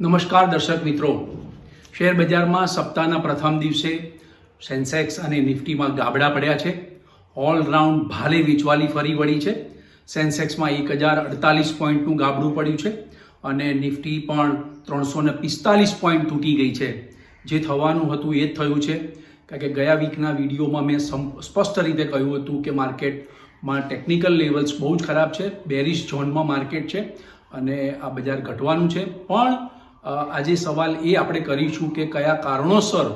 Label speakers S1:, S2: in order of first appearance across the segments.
S1: નમસ્કાર દર્શક મિત્રો. શેર બજારમાં સપ્તાહના પ્રથમ દિવસે સેન્સેક્સ અને નિફ્ટીમાં ગાબડા પડ્યા છે. ઓલરાઉન્ડ ભારે વેચવાલી ફરી વળી છે. સેન્સેક્સમાં એક હજાર અડતાલીસ પોઈન્ટનું ગાબડું પડ્યું છે અને નિફ્ટી પણ ત્રણસો ને પિસ્તાલીસ પોઈન્ટ તૂટી ગઈ છે. જે થવાનું હતું એ જ થયું છે. કારણ કે ગયા વીકના વિડીયોમાં મેં સ્પષ્ટ રીતે કહ્યું હતું કે માર્કેટમાં ટેકનિકલ લેવલ્સ બહુ જ ખરાબ છે. બેરિશ ઝોનમાં માર્કેટ છે અને આ બજાર ઘટવાનું છે. પણ આજે સવાલ એ આપણે કરીશું કે કયા કારણોસર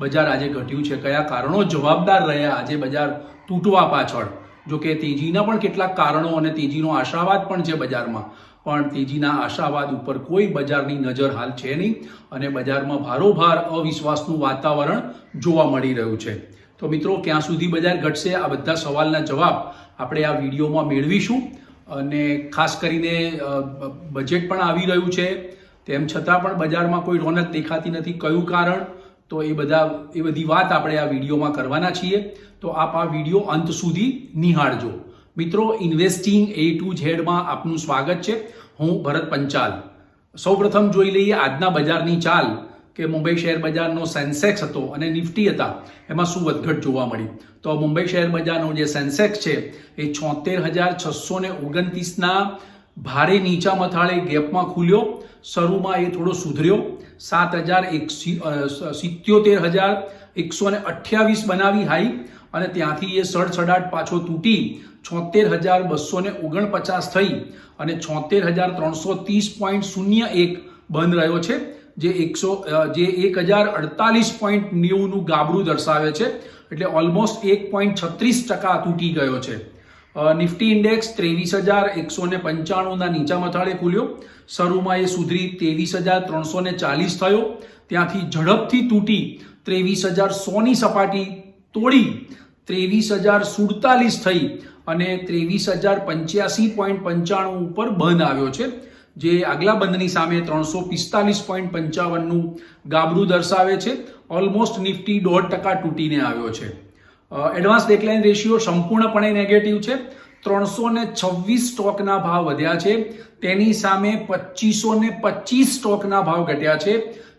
S1: બજાર આજે ઘટ્યું છે? કયા કારણો જવાબદાર રહ્યા આજે બજાર તૂટવા પાછળ? જો કે તેજીના પણ કેટલાક કારણો અને તેજીનો આશાવાદ પણ છે બજારમાં. પણ તેજીના આશાવાદ ઉપર કોઈ બજારની નજર હાલ છે નહીં અને બજારમાં ભારોભાર અવિશ્વાસનું વાતાવરણ જોવા મળી રહ્યું છે. તો મિત્રો, ક્યાં સુધી બજાર ઘટશે? આ બધા સવાલના જવાબ આપણે આ વિડીયોમાં મેળવીશું અને ખાસ કરીને બજેટ પણ આવી રહ્યું છે. તેમ છતાં પણ બજારમાં કોઈ રોનક દેખાતી નથી. કયું કારણ? તો એ બધા, એ બધી વાત આપણે આ વિડીયોમાં કરવાના છીએ. તો આપ આ વીડિયો અંત સુધી નિહાળજો. મિત્રો ઇન્વેસ્ટિંગ એ ટુ ઝેડમાં આપનું સ્વાગત છે. હું ભરત પંચાલ. સૌપ્રથમ જોઈ લઈએ આજના બજારની ચાલ કે મુંબઈ શેર બજારનો સેન્સેક્સ હતો અને નિફ્ટી હતા. એમાં શું વધઘટ જોવા મળી. તો મુંબઈ શેર બજારનો જે સેન્સેક્સ છે એ છોતેર હજાર છસો ને ઓગણત્રીસના ભારે નીચા મથાળે ગેપમાં ખુલ્યો. શરૂમાં એ થોડો સુધર્યો. સાત હજાર એક સિત્યોતેર હજાર એકસો ને અઠ્યાવીસ બનાવી હાઈ અને ત્યાંથી એ સડસડાટ પાછો તૂટી. છોતેર હજાર બસો ને ઓગણપચાસ થઈ અને છોતેર હજાર ત્રણસો ત્રીસ પોઈન્ટ શૂન્ય એક બંધ રહ્યો છે, જે એકસો જે એક હજાર અડતાલીસ પોઈન્ટ નેવુંનું ગાબડું દર્શાવે છે. એટલે ઓલમોસ્ટ એક પોઈન્ટ છત્રીસ ટકા તૂટી ગયો છે. નિફ્ટી ઇન્ડેક્સ ત્રેવીસ હજાર એકસો ને પંચાણુંના નીચા મથાળે ખુલ્યો. શરૂમાં એ સુધરી ત્રેવીસ હજાર ત્રણસો ને ચાલીસ થયો. ત્યાંથી ઝડપથી તૂટી ત્રેવીસ હજાર સોની સપાટી તોડી ત્રેવીસ હજાર સુડતાલીસ થઈ અને ત્રેવીસ હજાર પંચ્યાસી પોઈન્ટ પંચાણું ઉપર બંધ આવ્યો છે. જે આગલા બંધની સામે ત્રણસો પિસ્તાલીસ પોઈન્ટ પંચાવનનું ગાબડું દર્શાવે છે. ઓલમોસ્ટ નિફ્ટી દોઢ ટકા તૂટીને આવ્યો છે. એડવાન્સ ડેકલાઇન રેશિયો સંપૂર્ણપણે નેગેટિવ છે. ત્રણસો ને છવ્વીસ સ્ટોકના ભાવ વધ્યા છે. તેની સામે પચીસો ને પચીસ સ્ટોકના ભાવ ઘટ્યા છે.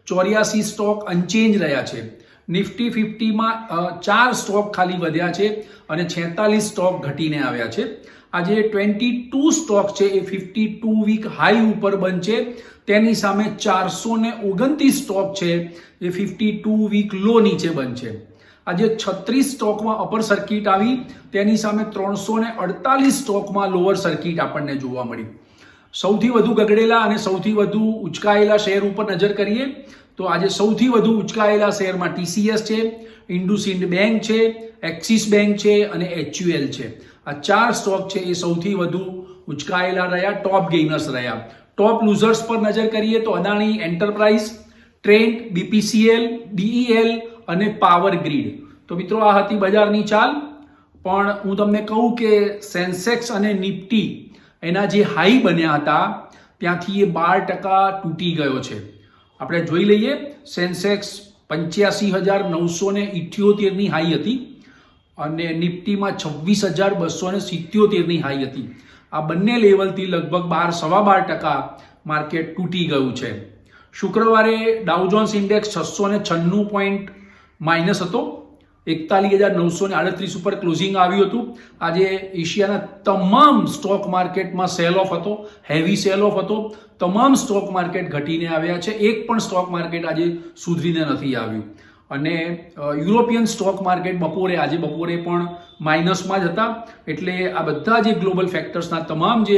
S1: ચોર્યાસી સ્ટોક અનચેન્જ રહ્યા છે. નિફ્ટી ફિફ્ટીમાં ચાર સ્ટોક ખાલી વધ્યા છે અને છેતાલીસ સ્ટોક ઘટીને આવ્યા છે. આજે ટ્વેન્ટી ટુ સ્ટોક છે એ ફિફ્ટી ટુ વીક હાઈ ઉપર છે તેની સામે ચારસો ને ઓગણત્રીસ સ્ટોક છે એ ફિફ્ટી ટુ વીક લો નીચે છે આજે છત્રીસ સ્ટોકમાં અપર સર્કિટ આવી. તેની સામે ત્રણસો ને અડતાલીસ સ્ટોકમાં લોઅર સર્કિટ આપણને જોવા મળી સૌથી વધુ ગગડેલા અને સૌથી વધુ ઉચકાયેલા શેર ઉપર નજર કરીએ, તો આજે સૌથી વધુ ઉચકાયેલા શેરમાં ટીસીએસ છે ઇન્ડુસિન્ડ બેંક છે એક્સિસ બેંક છે અને એચયુએલ છે. આ ચાર સ્ટોક છે એ સૌથી વધુ ઉચકાયેલા રહ્યા ટોપ ગેઇનર્સ રહ્યા. ટોપ લૂઝર્સ પર નજર કરીએ તો Adani enterprise Trent BPCL DEL અને પાવર ગ્રીડ તો મિત્રો, આ હતી બજારની ચાલ. પણ હું તમને કહું કે સેન્સેક્સ અને નિફ્ટી એના જે હાઈ બન્યા હતા, ત્યાંથી એ બાર ટકા તૂટી ગયો છે. આપણે જોઈ લઈએ સેન્સેક્સ પંચ્યાસી હજાર નવસો ને ઇઠ્યોતેરની હાઈ હતી અને નિફ્ટીમાં છવ્વીસ હજાર બસો ને સિત્યોતેરની હાઈ હતી. આ બંને લેવલથી લગભગ બાર, સવા બાર ટકા માર્કેટ તૂટી ગયું છે. શુક્રવારે ડાઉજોન્સ ઇન્ડેક્સ છસો ને છન્નું પોઈન્ટ માઇનસ હતો. એકતાલીસ હજાર નવસો ને આડત્રીસ ઉપર ક્લોઝિંગ આવ્યું હતું. આજે એશિયાના તમામ સ્ટોક માર્કેટમાં સેલ ઓફ હતો હેવી સેલ ઓફ હતો. તમામ સ્ટોક માર્કેટ ઘટીને આવ્યા છે. એક પણ સ્ટોક માર્કેટ આજે સુધરીને નથી આવ્યું. અને યુરોપિયન સ્ટોક માર્કેટ બપોરે, આજે બપોરે પણ માઇનસમાં જ હતા. એટલે આ બધા જે ગ્લોબલ ફેક્ટર્સના તમામ જે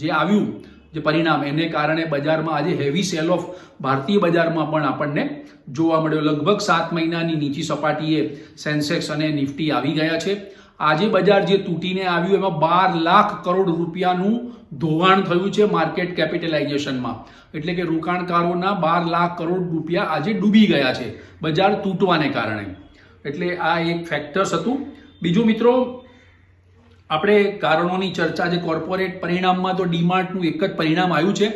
S1: જે આવ્યું જે પરિણામ, એને કારણે બજારમાં આજે હેવી સેલ ઓફ ભારતીય બજારમાં પણ આપણને જોવા મળ્યો. લગભગ સાત મહિનાની નીચી સપાટીએ સેન્સેક્સ અને નિફ્ટી આવી ગયા છે. આજે બજાર જે તૂટીને આવ્યું, એમાં બાર લાખ કરોડ રૂપિયાનું ધોવાણ થયું છે માર્કેટ કેપિટલાઇઝેશનમાં. એટલે કે રોકાણકારોના બાર લાખ કરોડ રૂપિયા આજે ડૂબી ગયા છે બજાર તૂટવાને કારણે. એટલે આ એક ફેક્ટર્સ હતું. બીજું મિત્રો આપણે કારણોની ચર્ચા જે કોર્પોરેટ પરિણામમાં તો ડીમાર્ટનું એક જ પરિણામ આવ્યું છે.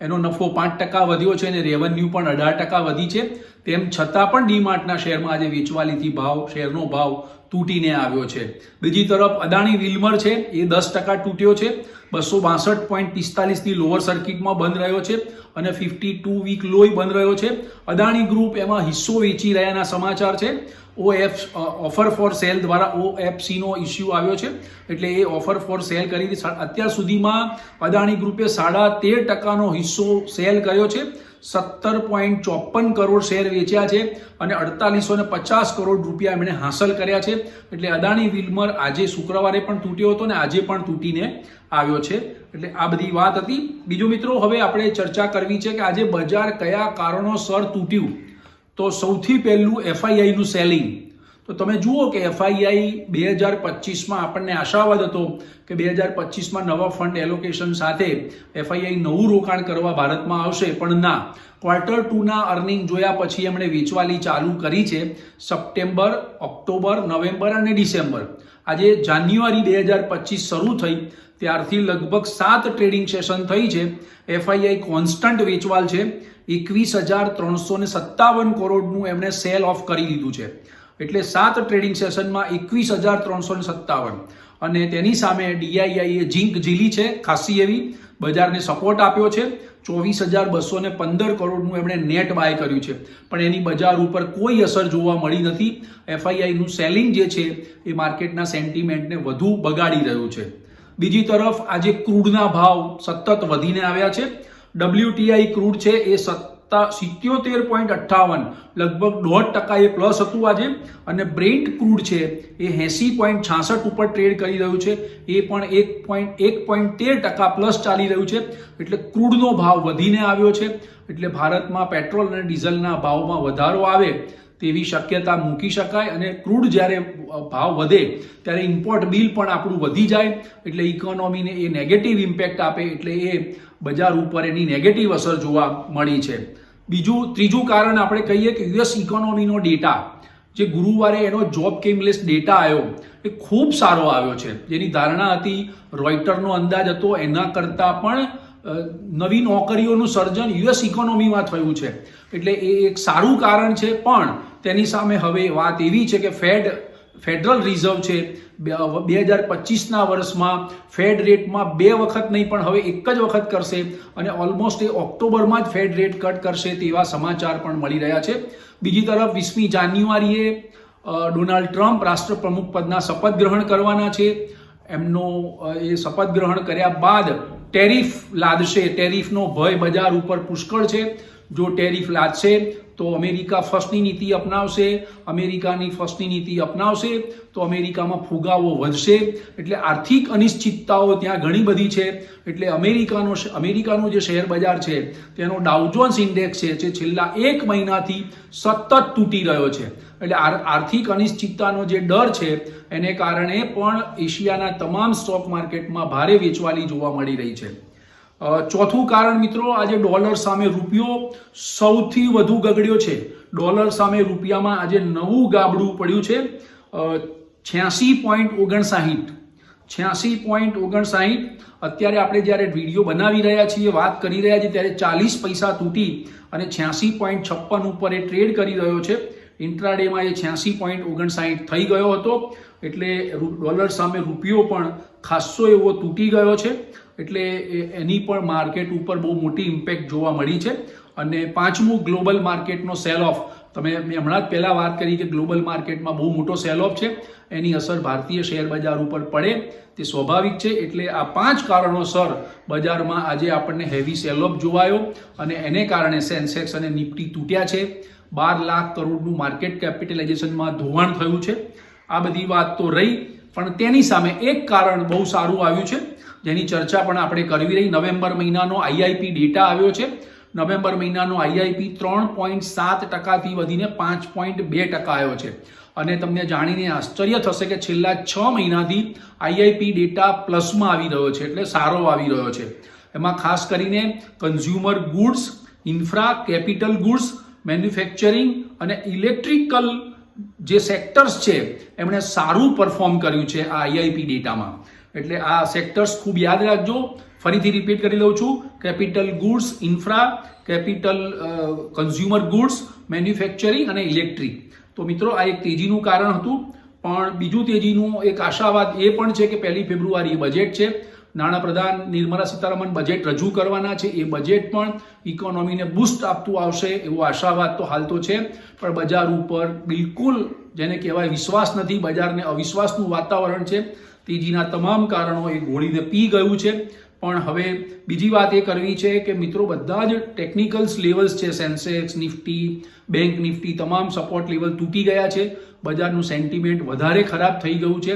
S1: એનો નફો પાંચ ટકા વધ્યો છે અને રેવન્યુ પણ અઢાર ટકા વધી છે. તેમ છતાં પણ ડીમાર્ટના શેરમાં આજે વેચવાલીથી ભાવ, શેરનો ભાવ તૂટીને આવ્યો છે. બીજી તરફ અદાણી વિલ્મર છે, એ દસ ટકા તૂટ્યો છે. બસો બાસઠ પોઈન્ટ પિસ્તાલીસની લોઅર સર્કિટમાં બંધ રહ્યો છે અને ફિફ્ટી ટુ વીક લોય બંધ રહ્યો છે. અદાણી ગ્રુપ એમાં હિસ્સો વેચી રહ્યાના સમાચાર છે. ઓએફ ઓફર ફોર સેલ દ્વારા ઓએફસીનો ઇસ્યુ આવ્યો છે. એટલે એ ઓફર ફોર સેલ કરી અત્યાર સુધીમાં અદાણી ગ્રુપે સાડા તેર ટકાનો હિસ્સો સેલ કર્યો છે. સત્તર પોઈન્ટ ચોપન કરોડ શેર વેચ્યા છે અને અડતાલીસો ને પચાસ કરોડ રૂપિયા એમણે હાંસલ કર્યા છે. એટલે અદાણી વિલ્મર આજે શુક્રવારે પણ તૂટ્યો હતો ને આજે પણ તૂટીને આવ્યો છે. એટલે આ બધી વાત હતી. બીજો મિત્રો, હવે આપણે ચર્ચા કરવી છે કે આજે બજાર કયા કારણોસર તૂટ્યું? તો સૌથી પહેલું એફઆઈઆઈનું સેલિંગ તો તમે જુઓ કે એફઆઈઆઈ બે હજાર પચીસમાં આપણને આશાવાદ હતો કે બે હજાર પચીસમાં નવા ફંડ એલોકેશન સાથે એફઆઈઆઈ નવું રોકાણ કરવા ભારતમાં આવશે, પણ ના. ક્વાર્ટર ટુના અર્નિંગ જોયા પછી એમણે વેચવાલી ચાલુ કરી છે સપ્ટેમ્બર ઓક્ટોબર નવેમ્બર અને ડિસેમ્બર આજે જાન્યુઆરી બે હજાર પચીસ શરૂ થઈ, ત્યારથી લગભગ સાત ટ્રેડિંગ સેશન થઈ છે. એફઆઈઆઈ કોન્સ્ટન્ટ વેચવાલ છે. એકવીસ હજાર ત્રણસો ને સત્તાવન કરોડનું એમણે સેલ ઓફ કરી દીધું છે. એટલે સાત ટ્રેડિંગ સેશનમાં એકવીસ હજાર ત્રણસો ને સત્તાવન. અને તેની સામે ડીઆઈઆઈએ ઝીંક ઝીલી છે ખાસી એવી. બજારને સપોર્ટ આપ્યો છે. ચોવીસ હજાર બસો ને પંદર કરોડનું એમણે નેટ બાય કર્યું છે. પણ એની બજાર ઉપર કોઈ અસર જોવા મળી નથી. એફઆઈઆઈનું સેલિંગ જે છે, એ માર્કેટના સેન્ટિમેન્ટને વધુ બગાડી રહ્યું છે. બીજી તરફ આજે ક્રૂડના ભાવ સતત વધીને આવ્યા છે. ડબ્લ્યુટીઆઈ ક્રૂડ છે એ સત્તા સિત્યોતેર પોઈન્ટ અઠ્ઠાવન, લગભગ દોઢ ટકા એ પ્લસ હતું આજે. અને બ્રેન્ટ ક્રૂડ છે એ એંસી પોઈન્ટ છાસઠ ઉપર ટ્રેડ કરી રહ્યું છે. એ પણ એક પોઈન્ટ એક પોઈન્ટ તેર ટકા પ્લસ ચાલી રહ્યું છે. એટલે ક્રૂડનો ભાવ વધીને આવ્યો છે. એટલે ભારતમાં પેટ્રોલ અને ડીઝલના ભાવમાં વધારો આવે તેવી શક્યતા મૂકી શકાય. અને ક્રૂડ જ્યારે ભાવ વધે, ત્યારે ઇમ્પોર્ટ બિલ પણ આપણું વધી જાય. એટલે ઇકોનોમીને એ નેગેટિવ ઇમ્પેક્ટ આપે. એટલે એ બજાર ઉપર એની નેગેટિવ અસર જોવા મળી છે. બીજું, ત્રીજું કારણ આપણે કહીએ કે યુએસ ઇકોનોમીનો ડેટા જે ગુરુવારે એનો જોબ કેમલેસ ડેટા આવ્યો એ ખૂબ સારો આવ્યો છે. જેની ધારણા હતી રોઇટરનો અંદાજ હતો, એના કરતાં પણ નવી નોકરીઓનું સર્જન યુએસ ઇકોનોમીમાં થયું છે. એટલે એ એક સારું કારણ છે, પણ તેની સામે હવે વાત એવી છે કે ફેડ ફેડરલ રિઝર્વ છે. બે હજાર પચીસના વર્ષમાં ફેડ રેટમાં બે વખત નહીં, પણ હવે એક જ વખત કરશે અને ઓલમોસ્ટ એ ઓક્ટોબરમાં જ ફેડ રેટ કટ કરશે તેવા સમાચાર પણ મળી રહ્યા છે. બીજી તરફ વીસમી જાન્યુઆરીએ ડોનાલ્ડ ટ્રમ્પ રાષ્ટ્રપ્રમુખ પદના શપથ ગ્રહણ કરવાના છે. એમનો એ શપથ ગ્રહણ કર્યા બાદ ટેરિફ લાદશે. ટેરિફનો ભય બજાર ઉપર પુષ્કળ છે. જો ટેરિફ લાદશે તો અમેરિકા ફર્સ્ટની નીતિ અપનાવશે અમેરિકાની ફર્સ્ટની નીતિ અપનાવશે તો અમેરિકામાં ફુગાવો વધશે એટલે આર્થિક અનિશ્ચિતતાઓ ત્યાં ઘણી બધી છે એટલે અમેરિકાનો અમેરિકાનું જે શેર બજાર છે તેનો ડાઉજોન્સ ઇન્ડેક્સ છે જે છેલ્લા એક મહિનાથી સતત તૂટી રહ્યો છે. એટલે આર્થિક અનિશ્ચિતતાનો જે ડર છે, એને કારણે પણ એશિયાના તમામ સ્ટોક માર્કેટમાં ભારે વેચવાલી જોવા મળી રહી છે. ચોથું કારણ મિત્રો, આજે ડોલર સામે રૂપિયો સૌથી વધુ ગગડ્યો છે. ડોલર સામે રૂપિયામાં આજે નવું ગાબડું પડ્યું છે. છ્યાસી પોઈન્ટ ઓગણસાહીઠ છ્યાસી પોઈન્ટ ઓગણસાહીઠ અત્યારે આપણે જ્યારે વીડિયો બનાવી રહ્યા છીએ, વાત કરી રહ્યા છીએ, ત્યારે ચાલીસ પૈસા તૂટી અને છ્યાસી પોઈન્ટ છપ્પન ઉપર એ ટ્રેડ કરી રહ્યો છે. ઇન્ટ્રાડેમાં એ છ્યાસી પોઈન્ટ ઓગણસાહીઠ થઈ ગયો હતો. એટલે ડોલર સામે રૂપિયો પણ ખાસ્સો એવો તૂટી ગયો છે. એટલે એની પણ માર્કેટ ઉપર બહુ મોટી ઇમ્પેક્ટ જોવા મળી છે. અને પાંચમું ગ્લોબલ માર્કેટનો સેલ ઓફ તમે મેં હમણાં જ પહેલાં વાત કરી કે ગ્લોબલ માર્કેટમાં બહુ મોટો સેલ ઓફ છે. એની અસર ભારતીય શેર બજાર ઉપર પડે. તે સ્વાભાવિક છે. એટલે આ પાંચ કારણોસર બજારમાં આજે આપણને હેવી સેલ ઓફ જોવાયો. અને એને કારણે સેન્સેક્સ અને નિફ્ટી તૂટ્યા છે. બાર લાખ કરોડનું માર્કેટ કેપિટલાઇઝેશનમાં ધોવાણ થયું છે. આ બધી વાત તો રહી. પણ તેની સામે એક કારણ બહુ સારું આવ્યું છે, જેની ચર્ચા પણ આપણે કરવી રહી. નવેમ્બર મહિનાનો આઈઆઈપી ડેટા આવ્યો છે. નવેમ્બર મહિનાનો આઈઆઈપી ત્રણ પોઈન્ટ સાત ટકાથી વધીને પાંચ પોઈન્ટ બે ટકા આવ્યો છે. અને તમને જાણીને આશ્ચર્ય થશે કે છેલ્લા છ મહિનાથી આઈઆઈપી ડેટા પ્લસમાં આવી રહ્યો છે, એટલે સારો આવી રહ્યો છે. એમાં ખાસ કરીને consumer goods, infra capital goods, manufacturing અને ઇલેક્ટ્રિકલ જે સેક્ટર્સ છે, એમણે સારું પરફોર્મ કર્યું છે આ આઈઆઈપી ડેટામાં એટલે આ સેક્ટર્સ ખૂબ યાદ રાખજો. ફરીથી રિપીટ કરી લઉં છું. Capital goods infra capital consumer goods manufacturing અને ઇલેક્ટ્રિક તો મિત્રો, આ એક તેજીનું કારણ હતું. પણ બીજું તેજીનું એક આશાવાદ એ પણ છે કે પહેલી ફેબ્રુઆરી બજેટ છે. નાણાપ્રધાન નિર્મલા સીતારામન બજેટ રજૂ કરવાના છે. એ બજેટ પણ ઇકોનોમીને બૂસ્ટ આપતું આવશે એવો આશાવાદ તો હાલ તો છે. પણ બજાર ઉપર બિલકુલ જેને કહેવાય વિશ્વાસ નથી, બજારને અવિશ્વાસનું વાતાવરણ છે. તેજીના તમામ કારણો એ ગોળીને પી ગયું છે. પણ હવે બીજી વાત એ કરવી છે કે મિત્રો બધા જ ટેકનિકલ્સ લેવલ્સ છે. સેન્સેક્સ નિફ્ટી બેંક નિફ્ટી તમામ સપોર્ટ લેવલ તૂટી ગયા છે. બજારનું સેન્ટિમેન્ટ વધારે ખરાબ થઈ ગયું છે.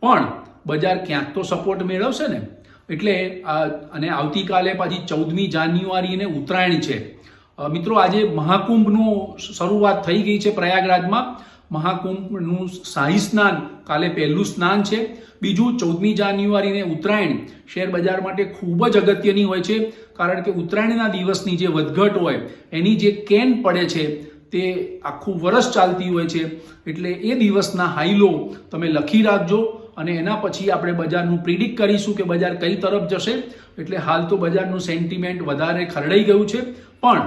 S1: પણ બજાર ક્યાંક તો સપોર્ટ મેળવશે ને? એટલે અને આવતીકાલે પાછી ચૌદમી જાન્યુઆરીને ઉત્તરાયણ છે. મિત્રો, આજે મહાકુંભનું શરૂઆત થઈ ગઈ છે પ્રયાગરાજમાં. મહાકુંભનું શાહી સ્નાન, કાલે પહેલું સ્નાન છે. બીજું ચૌદમી જાન્યુઆરીને ઉત્તરાયણ શેર બજાર માટે ખૂબ જ અગત્યની હોય છે, કારણ કે ઉત્તરાયણના દિવસની જે વધઘટ હોય, એની જે કેન પડે છે, તે આખું વરસ ચાલતી હોય છે. એટલે એ દિવસના હાઈલો તમે લખી રાખજો. અને એના પછી આપણે બજારનું પ્રિડિક્ટ કરીશું કે બજાર કઈ તરફ જશે. એટલે હાલ તો બજારનું સેન્ટિમેન્ટ વધારે ખરડાઈ ગયું છે. પણ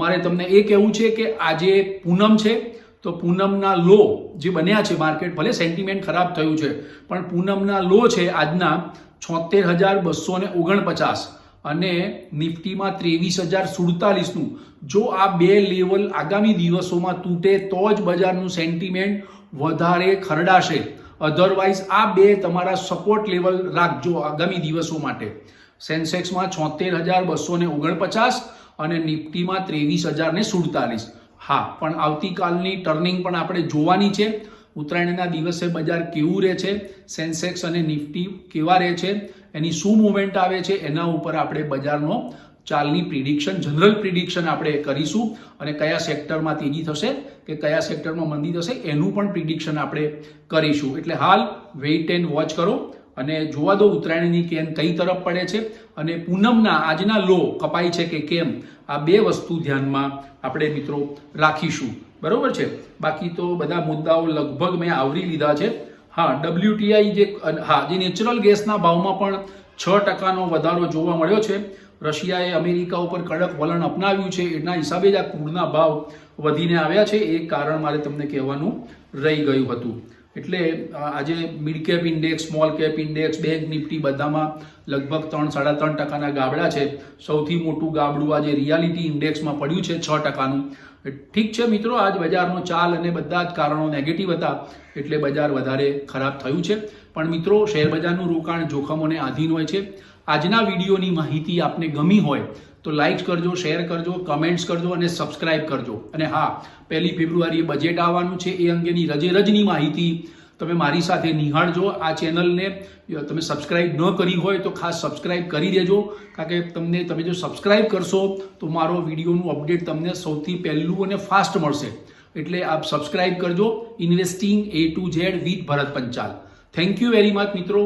S1: મારે તમને એ કહેવું છે કે આજે પૂનમ છે, તો પૂનમના લો જે બન્યા છે માર્કેટ, ભલે સેન્ટિમેન્ટ ખરાબ થયું છે, પણ પૂનમના લો છે આજના છોતેર હજાર બસો ને ઓગણપચાસ અને નિફ્ટીમાં ત્રેવીસ હજાર સુડતાલીસનું. જો આ બે લેવલ આગામી દિવસોમાં તૂટે તો જ બજારનું સેન્ટિમેન્ટ વધારે ખરડાશે. અધરવાઇઝ આ બે તમારા સપોર્ટ લેવલ રાખજો આગામી દિવસો માટે. સેન્સેક્સમાં છોતેર હજાર બસો ને ઓગણપચાસ અને નિફ્ટીમાં ત્રેવીસ હજાર ને સુડતાલીસ. હા, પણ આવતીકાલની ટર્નિંગ પણ આપણે જોવાની છે. ઉત્તરાયણના દિવસે બજાર કેવું રહે છે? સેન્સેક્સ અને નિફ્ટી કેવા રહે છે? એની શું મુવમેન્ટ આવે છે? એના ઉપર આપણે બજારનો ચાલની પ્રિડિક્શન, જનરલ પ્રિડિક્શન આપણે કરીશું અને કયા સેક્ટરમાં તેજી થશે કે કયા સેક્ટરમાં મંદી થશે એનું પણ પ્રિડિક્શન આપણે કરીશું. એટલે હાલ વેઇટ એન્ડ વોચ કરો અને જોવા દો ઉત્તરાયણની કેન કઈ તરફ પડે છે અને પૂનમના આજના લો કપાય છે કે કેમ આ બે વસ્તુ ધ્યાનમાં આપણે મિત્રો રાખીશું. બરોબર છે? બાકી તો બધા મુદ્દાઓ લગભગ મેં આવરી લીધા છે. હા ડબલ્યુટીઆઈ જે, હા, જે નેચરલ ગેસના ભાવમાં પણ છ ટકાનો વધારો જોવા મળ્યો છે. રશિયાએ અમેરિકા ઉપર કડક વલણ અપનાવ્યું છે. એના હિસાબે જ આ ક્રૂડના ભાવ વધીને આવ્યા છે. એ કારણ મારે તમને કહેવાનું રહી ગયું હતું. એટલે આજે mid cap index, small cap index, bank Nifty બધામાં લગભગ ત્રણ, સાડા ત્રણ ટકાના ગાબડા છે. સૌથી મોટું ગાબડું આજે રિયાલિટી ઇન્ડેક્સમાં પડ્યું છે, છ ટકાનું. ઠીક છે મિત્રો, આજ બજારનો ચાલ અને બધા જ કારણો નેગેટિવ હતા, એટલે બજાર વધારે ખરાબ થયું છે. પણ મિત્રો શેર બજારનું રોકાણ જોખમોને આધીન હોય છે. આજના વિડીયોની માહિતી આપને ગમી હોય તો લાઈક કરજો, શેર કરજો, કમેન્ટ્સ કરજો અને સબસ્ક્રાઇબ કરજો. અને હા, પહેલી ફેબ્રુઆરીએ બજેટ આવવાનું છે એ અંગેની રજે રજની માહિતી તમે મારી સાથે નિહાળજો. આ ચેનલને તમે સબસ્ક્રાઇબ ન કરી હોય તો ખાસ સબસ્ક્રાઇબ કરી દેજો. કારણ કે તમને તમે જો સબસ્ક્રાઇબ કરશો તો મારો વિડીયોનું અપડેટ તમને સૌથી પહેલું અને ફાસ્ટ મળશે. એટલે આપ સબસ્ક્રાઇબ કરજો. Investing A to Z with Bharat Panchal. Thank you very much મિત્રો.